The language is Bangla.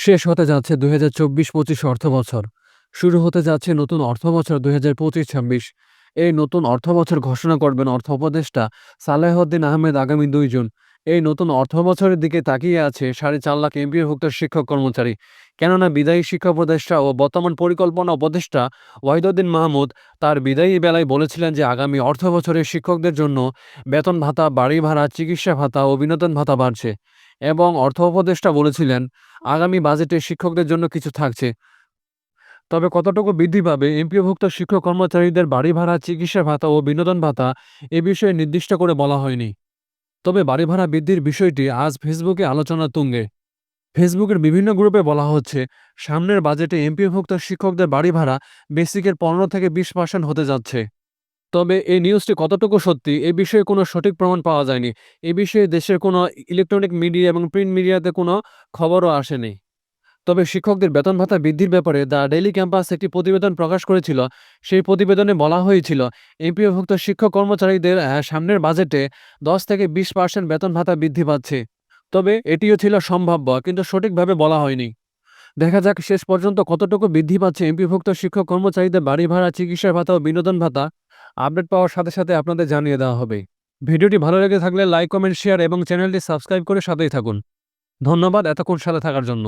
শেষ হতে যাচ্ছে দুই হাজার চব্বিশ পঁচিশ অর্থবছর। শুরু হতে যাচ্ছে নতুন অর্থবছর দুই হাজার পঁচিশ ছাব্বিশ। এই নতুন অর্থ বছর ঘোষণা করবেন অর্থ উপদেষ্টা সালেহউদ্দিন আহমেদ আগামী দুই জুন। এই নতুন অর্থ বছরের দিকে তাকিয়ে আছে সাড়ে চার লাখ এমপিভুক্ত শিক্ষক কর্মচারী। কেননা বিদায়ী শিক্ষা উপদেষ্টা ও বর্তমান পরিকল্পনা উপদেষ্টা ওয়াহিদুদ্দিন মাহমুদ তার বিদায়ী বেলায় বলেছিলেন যে আগামী অর্থ বছরে শিক্ষকদের জন্য বেতন ভাতা, বাড়ি ভাড়া, চিকিৎসা ভাতা ও বিনোদন ভাতা বাড়ছে। এবং অর্থ উপদেষ্টা বলেছিলেন, আগামী বাজেটে শিক্ষকদের জন্য কিছু থাকছে। তবে কতটুকু বৃদ্ধি পাবে, এমপিওভুক্ত শিক্ষক কর্মচারীদের বাড়ি ভাড়া, চিকিৎসা ভাতা ও বিনোদন ভাতা এ বিষয়ে নির্দিষ্ট করে বলা হয়নি। তবে বাড়ি ভাড়া বৃদ্ধির বিষয়টি আজ ফেসবুকে আলোচনা তুঙ্গে। ফেসবুকের বিভিন্ন গ্রুপে বলা হচ্ছে, সামনের বাজেটে এমপিওভুক্ত শিক্ষকদের বাড়ি ভাড়া বেসিকের পনেরো থেকে বিশ পার্সেন্ট হতে যাচ্ছে। তবে এই নিউজটি কতটুকু সত্যি, এ বিষয়ে কোনো সঠিক প্রমাণ পাওয়া যায়নি। এ বিষয়ে দেশের কোনো ইলেকট্রনিক মিডিয়া এবং প্রিন্ট মিডিয়াতে কোনো খবরও আসেনি। তবে শিক্ষকদের বেতন ভাতা বৃদ্ধির ব্যাপারে দ্য ডেইলি ক্যাম্পাস একটি প্রতিবেদন প্রকাশ করেছিল। সেই প্রতিবেদনে বলা হয়েছিল, এমপিওভুক্ত শিক্ষক কর্মচারীদের সামনের বাজেটে দশ থেকে বিশ পার্সেন্ট বেতন ভাতা বৃদ্ধি পাচ্ছে। তবে এটিও ছিল সম্ভাব্য, কিন্তু সঠিকভাবে বলা হয়নি। দেখা যাক শেষ পর্যন্ত কতটুকু বৃদ্ধি পাচ্ছে এমপিভুক্ত শিক্ষক কর্মচারীদের বাড়ি ভাড়া চিকিৎসা ভাতা ও বিনোদন ভাতা। আপডেট পাওয়ার সাথে সাথে আপনাদের জানিয়ে দেওয়া হবে। ভিডিওটি ভালো লেগে থাকলে লাইক, কমেন্ট, শেয়ার এবং চ্যানেলটি সাবস্ক্রাইব করে সাথেই থাকুন। ধন্যবাদ এতক্ষণ সাথে থাকার জন্য।